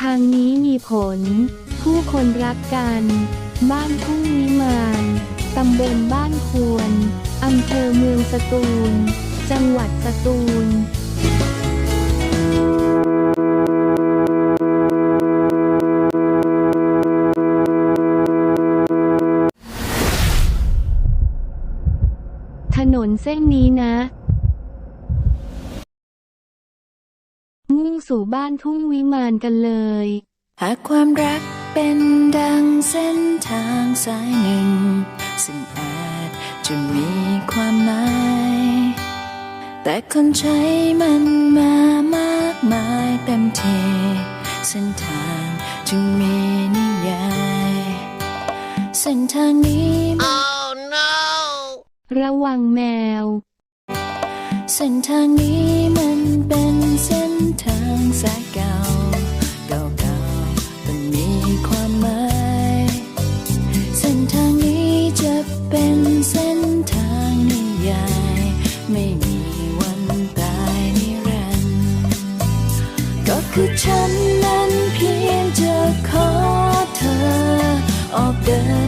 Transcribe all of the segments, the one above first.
ทางนี้มีผล ผู้คนรักกัน บ้านทุ่งวิมานตำบลบ้านควร อำเภอเมืองสตูล จังหวัดสตูลถนนเส้นนี้นะ สู่บ้านทุ่งวิมานกันเลย หากความรักเป็นดังเส้นทางสายหนึ่ง ซึ่งอาจจะมีความหมาย แต่คนใช้มันมามากมายเต็มทีเส้นทางจึงมีนิยายเส้นทางนี้มันระวังแมว เส้นทางนี้มันเป็นเส้น ทางสาเก่าเก่าๆแต่มีความหมายเส้นทางนี้จะเป็นเส้นทางนิยาย ไม่มีวันตายนิรันดร์ก็คือฉันนั้นเพียงจะขอเธอออกเดิน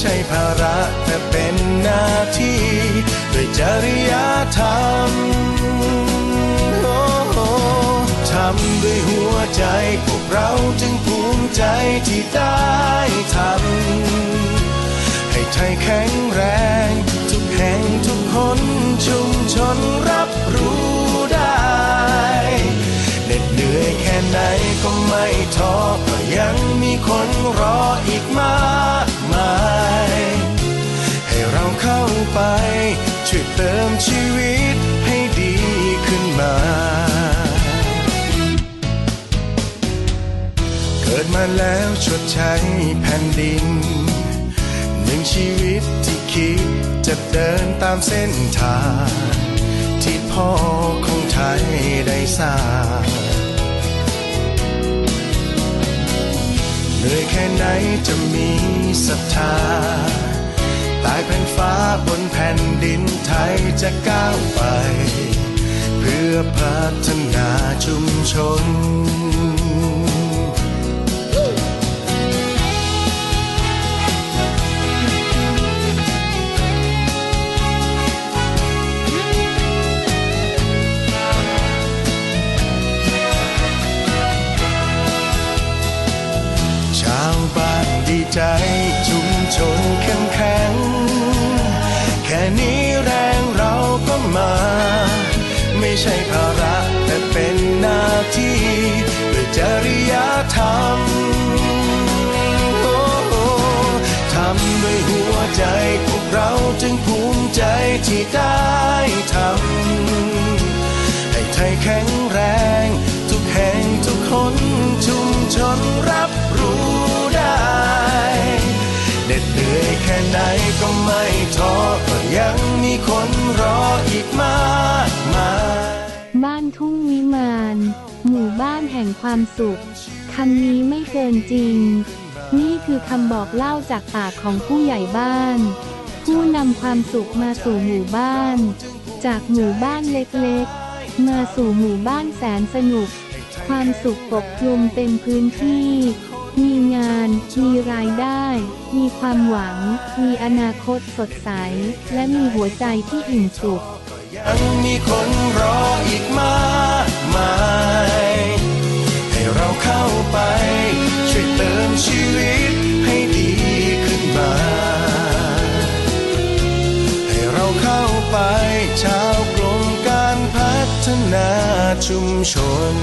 ใช่ภาระแต่เป็นหน้าที่ด้วยจริยธรรมทำด้วยหัวใจ พวกเราจึงภูมิใจที่ได้ทำให้ไทยแข็งแรง ทุกแห่งทุกคนชุมชนรับรู้ได้เหน็ดเหนื่อยแค่ไหนก็ไม่ท้อเพราะยังมีคนรออีก เกิดมาแล้วชดใช้แผ่นดิน หนึ่งชีวิตที่คิดจะเดินตามเส้นทางที่พ่อของไทยได้สร้างเหนื่อยแค่ไหนจะมีศรัทธาตายแผ่นฟ้าบนแผ่นดินไทยจะก้าวไป เพื่อพัฒนาชุมชน ใช่ภาระแต่เป็นหน้าที่ด้วยจริยธรรมโอ้โหทำด้วยหัวใจ พวกเราจึงภูมิใจที่ได้ทำให้ไทยแข็งแรง ทุกแห่งทุกคนชุมชนรับรู้ได้เหน็ดเหนื่อยแค่ไหนก็ไม่ท้อเพราะยังมีคนรออีกมากมาย ทุ่งวิมานหมู่บ้านแห่งความสุขคำนี้ไม่เกินจริง นี่คือคำบอกเล่าจากปากของผู้ใหญ่บ้าน ผู้นำความสุขมาสู่หมู่บ้าน จากหมู่บ้านเล็กๆ มาสู่หมู่บ้านแสนสนุก ความสุขปกคลุมเต็มพื้นที่ มีงาน มีรายได้ มีความหวัง มีอนาคตสดใส และมีหัวใจที่อิ่มสุข ยังมีคนรออีกมากมายให้เราเข้าไป ช่วยเติมชีวิตให้ดีขึ้นมา ให้เราเข้าไปชาวกลุ่มการพัฒนาชุมชน